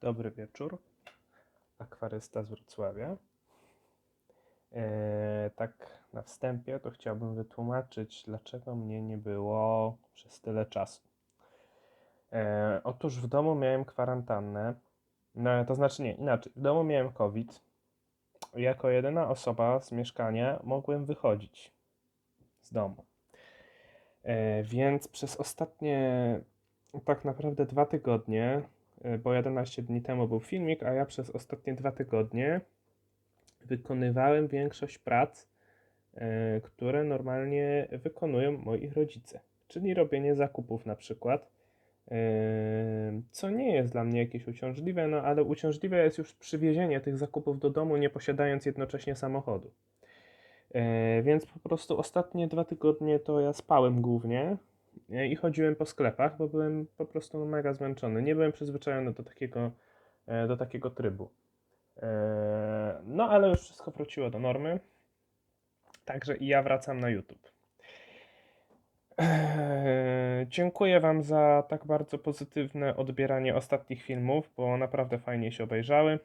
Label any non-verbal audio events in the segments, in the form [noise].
Dobry wieczór. Akwarysta z Wrocławia. E, tak na wstępie to chciałbym wytłumaczyć, dlaczego mnie nie było przez tyle czasu. E, otóż w domu miałem kwarantannę. No, to znaczy nie, inaczej. W domu miałem COVID. Jako jedyna osoba z mieszkania mogłem wychodzić z domu. E, więc przez ostatnie tak naprawdę dwa tygodnie, bo 11 dni temu był filmik, a ja przez ostatnie dwa tygodnie wykonywałem większość prac, e, które normalnie wykonują moi rodzice. Czyli robienie zakupów na przykład, e, co nie jest dla mnie jakieś uciążliwe, no ale uciążliwe jest już przywiezienie tych zakupów do domu, nie posiadając jednocześnie samochodu. E, Więc po prostu ostatnie dwa tygodnie to ja spałem głównie e, i chodziłem po sklepach, bo byłem po prostu mega zmęczony. Nie byłem przyzwyczajony do takiego, e, do takiego trybu. E, No ale już wszystko wróciło do normy. Także i ja wracam na YouTube. Eee, Dziękuję Wam za tak bardzo pozytywne odbieranie ostatnich filmów, bo naprawdę fajnie się obejrzały.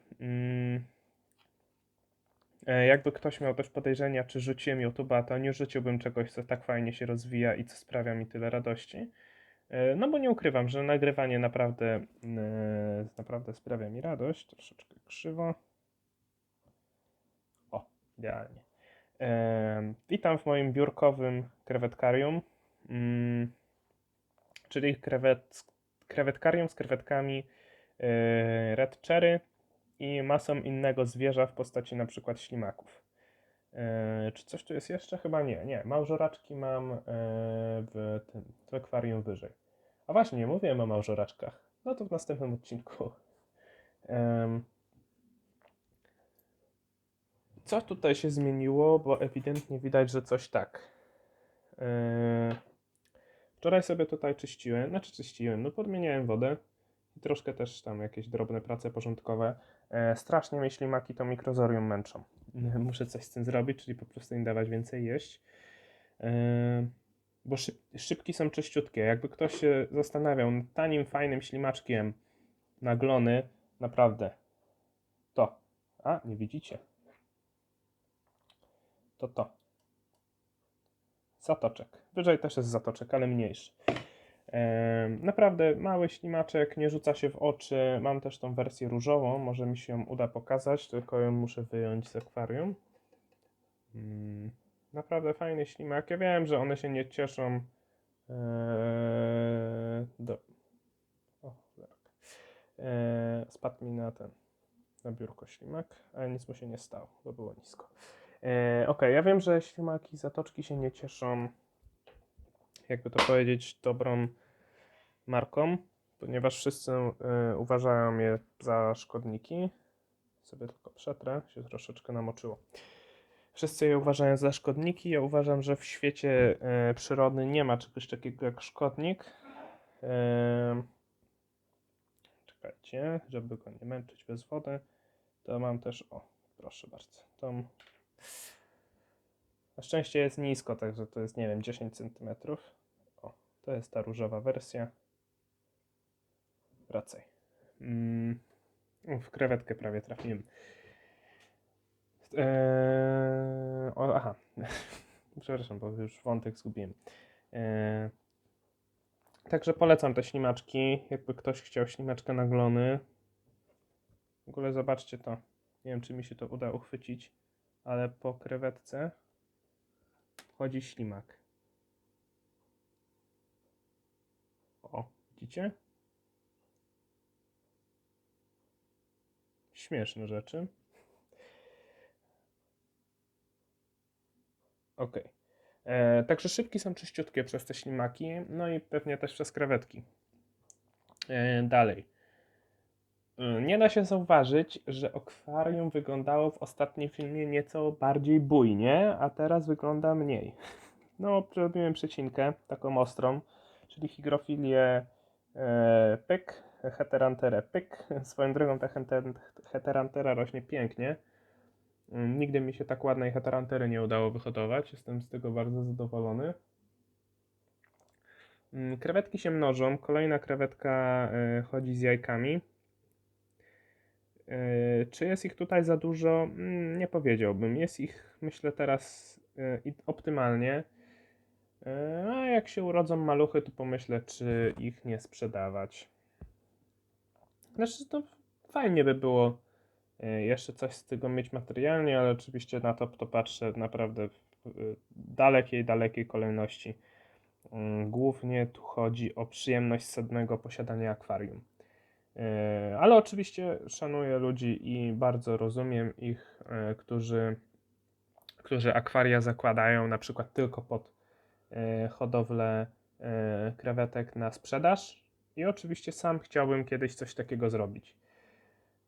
Mm. E, Jakby ktoś miał też podejrzenia, czy rzuciłem YouTube'a, to nie rzuciłbym czegoś, co tak fajnie się rozwija i co sprawia mi tyle radości. E, No bo nie ukrywam, że nagrywanie naprawdę, e, naprawdę sprawia mi radość. Troszeczkę krzywo. O, idealnie. Witam w moim biurkowym krewetkarium, mm, czyli krewet, krewetkarium z krewetkami red cherry i masą innego zwierza w postaci przykład ślimaków. E, czy coś tu jest jeszcze? Chyba nie. Nie, małżoraczki mam e, w tym, w akwarium wyżej. A właśnie, nie mówiłem o małżoraczkach. No to w następnym odcinku. Co tutaj się zmieniło, bo ewidentnie widać, że coś tak. E, wczoraj sobie tutaj czyściłem, znaczy czyściłem, no podmieniałem wodę troszkę też tam jakieś drobne prace porządkowe. E, strasznie mnie ślimaki to mikrozorium męczą. [laughs] Muszę coś z tym zrobić, czyli po prostu im dawać więcej jeść. E, bo szyb, szybki są czyściutkie. Jakby ktoś się zastanawiał nad tanim, fajnym ślimaczkiem na glony, naprawdę. To. A, nie widzicie. To to. Zatoczek. Wyżej też jest zatoczek, ale mniejszy. Naprawdę mały ślimaczek, nie rzuca się w oczy. Mam też tą wersję różową, może mi się ją uda pokazać, tylko ją muszę wyjąć z akwarium. Mm, Naprawdę fajny ślimak. Ja wiem, że one się nie cieszą. Eee, do... O. Eee, spadł mi na ten, na biurko ślimak, ale nic mu się nie stało, bo było nisko. Eee, Okej, ja wiem, że ślimaki zatoczki się nie cieszą, jakby to powiedzieć, dobrą marką, ponieważ wszyscy e, uważają je za szkodniki. Sobie tylko przetrę, się troszeczkę namoczyło. Wszyscy je uważają za szkodniki. Ja uważam, że w świecie e, przyrody nie ma czegoś takiego jak szkodnik. E, czekajcie, żeby go nie męczyć bez wody, to mam też, o, proszę bardzo, tą na szczęście jest nisko, także to jest, nie wiem, 10 cm. To jest ta różowa wersja. Wracaj. Mm, w krewetkę prawie trafiłem. Eee, o, aha. [laughs] Przepraszam, bo już wątek zgubiłem. Eee, także polecam te ślimaczki. Jakby ktoś chciał ślimaczkę na glony. W ogóle zobaczcie to. Nie wiem, czy mi się to uda uchwycić, ale po krewetce wchodzi ślimak. Widzicie? Śmieszne rzeczy. Ok. E, także szybki są czyściutkie przez te ślimaki, no i pewnie też przez krewetki. E, dalej. E, Nie da się zauważyć, że akwarium wyglądało w ostatnim filmie nieco bardziej bujnie, a teraz wygląda mniej. [laughs] No, zrobiłem przecinkę, taką ostrą, czyli higrofilię pyk, heteranterę pyk. Swoją drogą ta hete- heterantera rośnie pięknie. Mm, Nigdy mi się tak ładnej heterantery nie udało wyhodować. Jestem z tego bardzo zadowolony. Mm, Krewetki się mnożą. Kolejna krewetka e, chodzi z jajkami. Yy, Czy jest ich tutaj za dużo? Mm, Nie powiedziałbym. Jest ich, myślę, teraz optymalnie. Yy, A jak się urodzą maluchy, to pomyślę, czy ich nie sprzedawać. Znaczy, to fajnie by było yy, jeszcze coś z tego mieć materialnie, ale oczywiście na to, to patrzę naprawdę w dalekiej, dalekiej kolejności. Yy, Głównie tu chodzi o przyjemność sednego posiadania akwarium. E, Ale oczywiście szanuję ludzi i bardzo rozumiem ich, e, którzy, którzy akwaria zakładają na przykład tylko pod e, hodowlę e, krewetek na sprzedaż. I oczywiście sam chciałbym kiedyś coś takiego zrobić.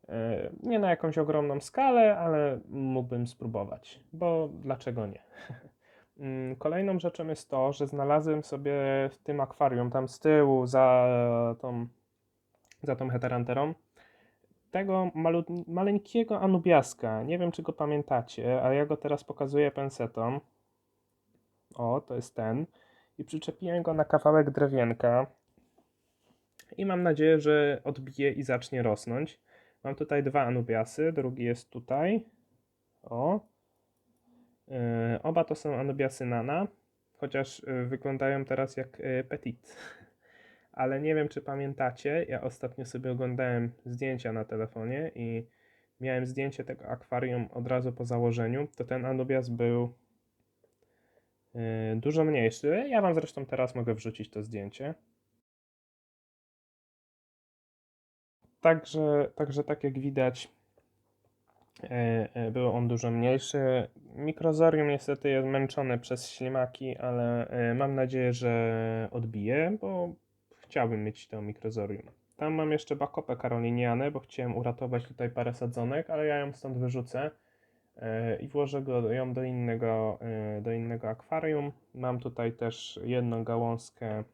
E, Nie na jakąś ogromną skalę, ale mógłbym spróbować, bo dlaczego nie? [laughs] Mm, Kolejną rzeczą jest to, że znalazłem sobie w tym akwarium, tam z tyłu, za tą za tą heteranterą. Tego malu, maleńkiego anubiaska. Nie wiem, czy go pamiętacie, ale ja go teraz pokazuję pensetą. O, to jest ten. I przyczepiłem go na kawałek drewienka. I mam nadzieję, że odbije i zacznie rosnąć. Mam tutaj dwa anubiasy, drugi jest tutaj. O. Yy, oba to są anubiasy nana, chociaż yy, wyglądają teraz jak yy, petit [laughs] ale nie wiem, czy pamiętacie, ja ostatnio sobie oglądałem zdjęcia na telefonie i miałem zdjęcie tego akwarium od razu po założeniu, to ten Anubias był dużo mniejszy. Ja wam zresztą teraz mogę wrzucić to zdjęcie. Także, także tak jak widać, yy, yy, był on dużo mniejszy. Mikrozorium niestety jest męczone przez ślimaki, ale yy, mam nadzieję, że odbije, bo chciałbym mieć to mikrozorium. Tam mam jeszcze bakopę karolinianę, bo chciałem uratować tutaj parę sadzonek, ale ja ją stąd wyrzucę i włożę go, ją do innego, e, do innego akwarium. Mam tutaj też jedną gałązkę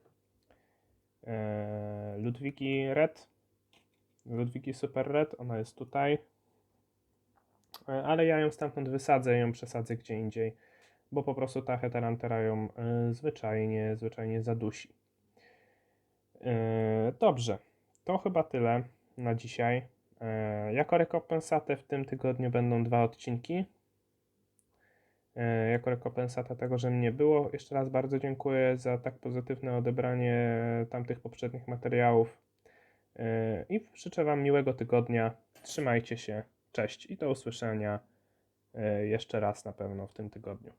e, Ludwiki Red, Ludwiki Super Red, ona jest tutaj, E, ale ja ją stamtąd wysadzę, ją przesadzę gdzie indziej, bo po prostu ta heterantera ją e, zwyczajnie, zwyczajnie zadusi. Dobrze, to chyba tyle na dzisiaj. Yy, Jako rekompensatę w tym tygodniu będą dwa odcinki. Yy, Jako rekompensatę tego, że mnie było. Jeszcze raz bardzo dziękuję za tak pozytywne odebranie tamtych poprzednich materiałów. Yy, I życzę Wam miłego tygodnia. Trzymajcie się. Cześć i do usłyszenia jeszcze raz na pewno w tym tygodniu.